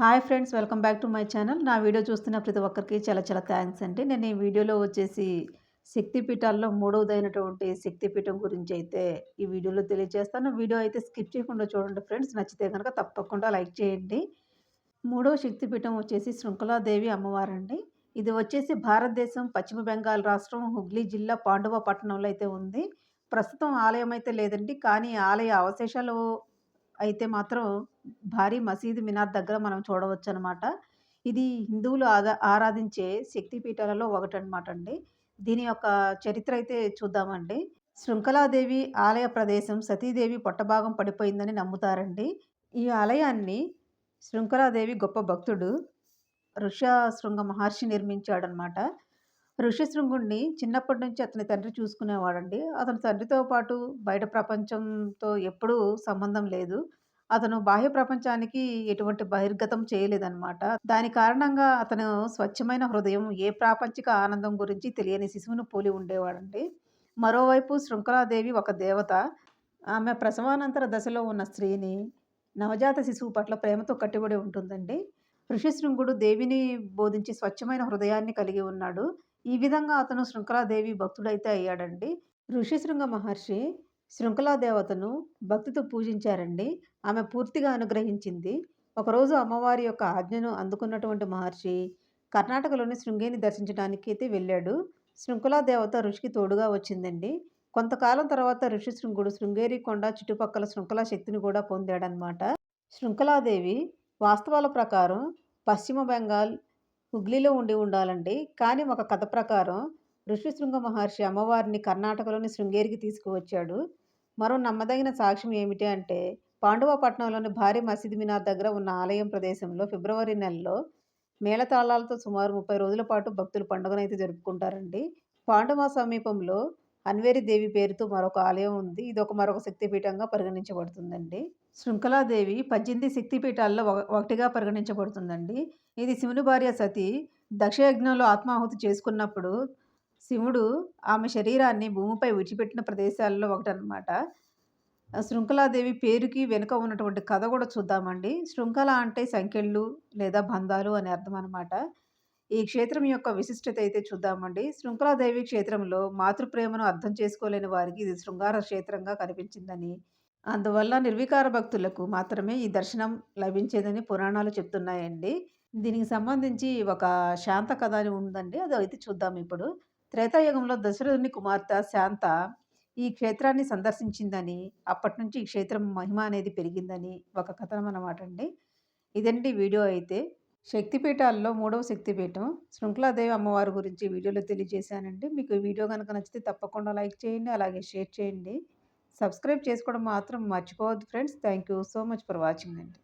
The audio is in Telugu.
Hi friends welcome back to my channel. నా వీడియో చూస్తున్న ప్రతి ఒక్కరికి చాలా చాలా థ్యాంక్స్ అండి. నేను ఈ వీడియోలో వచ్చేసి శక్తిపీఠాల్లో మూడవదైనటువంటి శక్తిపీఠం గురించి అయితే ఈ వీడియోలో తెలియజేస్తాను. వీడియో అయితే స్కిప్ చేయకుండా చూడండి ఫ్రెండ్స్. నచ్చితే కనుక తప్పకుండా లైక్ చేయండి. మూడవ శక్తిపీఠం వచ్చేసి శృంఖలాదేవి అమ్మవారండి. ఇది వచ్చేసి భారతదేశం పశ్చిమ బెంగాల్ రాష్ట్రం హుగ్లీ జిల్లా పాండవ పట్టణంలో అయితే ఉంది. ప్రస్తుతం ఆలయం అయితే లేదండి. కానీ ఆలయ అవశేషాలు అయితే మాత్రం భారీ మసీదు మినార్ దగ్గర మనం చూడవచ్చు అనమాట ఇది హిందువులు ఆదా ఆరాధించే శక్తిపీఠాలలో ఒకటనమాట అండి. దీని యొక్క చరిత్ర అయితే చూద్దామండి. శృంఖలాదేవి ఆలయ ప్రదేశం సతీదేవి పొట్టభాగం పడిపోయిందని నమ్ముతారండి. ఈ ఆలయాన్ని శృంఖలాదేవి గొప్ప భక్తుడు ఋష్యశృంగ మహర్షి నిర్మించాడనమాట. ఋష్యశృంగుణ్ణి చిన్నప్పటి నుంచి అతని తండ్రి చూసుకునేవాడండి. అతని తండ్రితో పాటు బయట ప్రపంచంతో ఎప్పుడూ సంబంధం లేదు. అతను బాహ్య ప్రపంచానికి ఎటువంటి బహిర్గతం చేయలేదన్నమాట. దాని కారణంగా అతను స్వచ్ఛమైన హృదయం ఏ ప్రాపంచిక ఆనందం గురించి తెలియని శిశువును పోలి ఉండేవాడండి. మరోవైపు శృంఖలాదేవి ఒక దేవత. ఆమె ప్రసవానంతర దశలో ఉన్న స్త్రీని నవజాత శిశువు పట్ల ప్రేమతో కట్టుబడి ఉంటుందండి. ఋషిశృంగుడు దేవిని బోధించి స్వచ్ఛమైన హృదయాన్ని కలిగి ఉన్నాడు. ఈ విధంగా అతను శృంఖలాదేవి భక్తుడైతే అయ్యాడండి. ఋషిశృంగ మహర్షి శృంఖలాదేవతను భక్తితో పూజించారండి. ఆమె పూర్తిగా అనుగ్రహించింది. ఒకరోజు అమ్మవారి యొక్క ఆజ్ఞను అందుకున్నటువంటి మహర్షి కర్ణాటకలోని శృంగేని దర్శించడానికి అయితే వెళ్ళాడు. శృంఖలాదేవత ఋషికి తోడుగా వచ్చిందండి. కొంతకాలం తర్వాత ఋషి శృంగుడు శృంగేరి కొండ చుట్టుపక్కల శృంఖలా శక్తిని కూడా పొందాడనమాట శృంఖలాదేవి వాస్తవాల ప్రకారం పశ్చిమ బెంగాల్ హుగ్లీలో ఉండి ఉండాలండి. కానీ ఒక కథ ప్రకారం ఋషిశృంగ మహర్షి అమ్మవారిని కర్ణాటకలోని శృంగేరికి తీసుకువచ్చాడు. మరో నమ్మదగిన సాక్ష్యం ఏమిటి అంటే పాండవపట్నంలోని భారీ మసీద్ మినార్ దగ్గర ఉన్న ఆలయం ప్రదేశంలో ఫిబ్రవరి నెలలో మేళతాళాలతో సుమారు ముప్పై రోజుల పాటు భక్తులు పండుగనైతే జరుపుకుంటారండి. పాండవ సమీపంలో అన్వేరి దేవి పేరుతో మరొక ఆలయం ఉంది. ఇది ఒక మరొక శక్తిపీఠంగా పరిగణించబడుతుందండి. శృంఖలాదేవి పద్దెనిమిది శక్తిపీఠాల్లో ఒకటిగా పరిగణించబడుతుందండి. ఇది శివుని భార్య సతి దక్షయజ్ఞంలో ఆత్మాహుతి చేసుకున్నప్పుడు శివుడు ఆమె శరీరాన్ని భూమిపై విడిచిపెట్టిన ప్రదేశాల్లో ఒకటనమాట శృంఖలాదేవి పేరుకి వెనుక ఉన్నటువంటి కథ కూడా చూద్దామండి. శృంఖల అంటే సంఖ్యలు లేదా బంధాలు అని అర్థం అనమాట ఈ క్షేత్రం యొక్క విశిష్టత అయితే చూద్దామండి. శృంఖలాదేవి క్షేత్రంలో మాతృప్రేమను అర్థం చేసుకోలేని వారికి ఇది శృంగార క్షేత్రంగా కనిపించిందని అందువల్ల నిర్వికార భక్తులకు మాత్రమే ఈ దర్శనం లభించేదని పురాణాలు చెప్తున్నాయండి. దీనికి సంబంధించి ఒక శాంత కథ అని ఉందండి. అది అయితే చూద్దాం ఇప్పుడు. త్రేతాయుగంలో దశరథుని కుమార్తె శాంత ఈ క్షేత్రాన్ని సందర్శించిందని అప్పటి నుంచి ఈ క్షేత్రం మహిమ అనేది పెరిగిందని ఒక కథనం అన్నమాట అండి. ఇదండి వీడియో అయితే. శక్తిపీఠాల్లో మూడవ శక్తిపీఠం. శృంఖలాదేవి అమ్మవారి గురించి వీడియోలో తెలియజేశానండి. మీకు ఈ వీడియో కనుక నచ్చితే తప్పకుండా లైక్ చేయండి అలాగే షేర్ చేయండి. సబ్స్క్రైబ్ చేసుకోవడం మాత్రం మర్చిపోవద్దు friends. Thank you so much for watching అండి.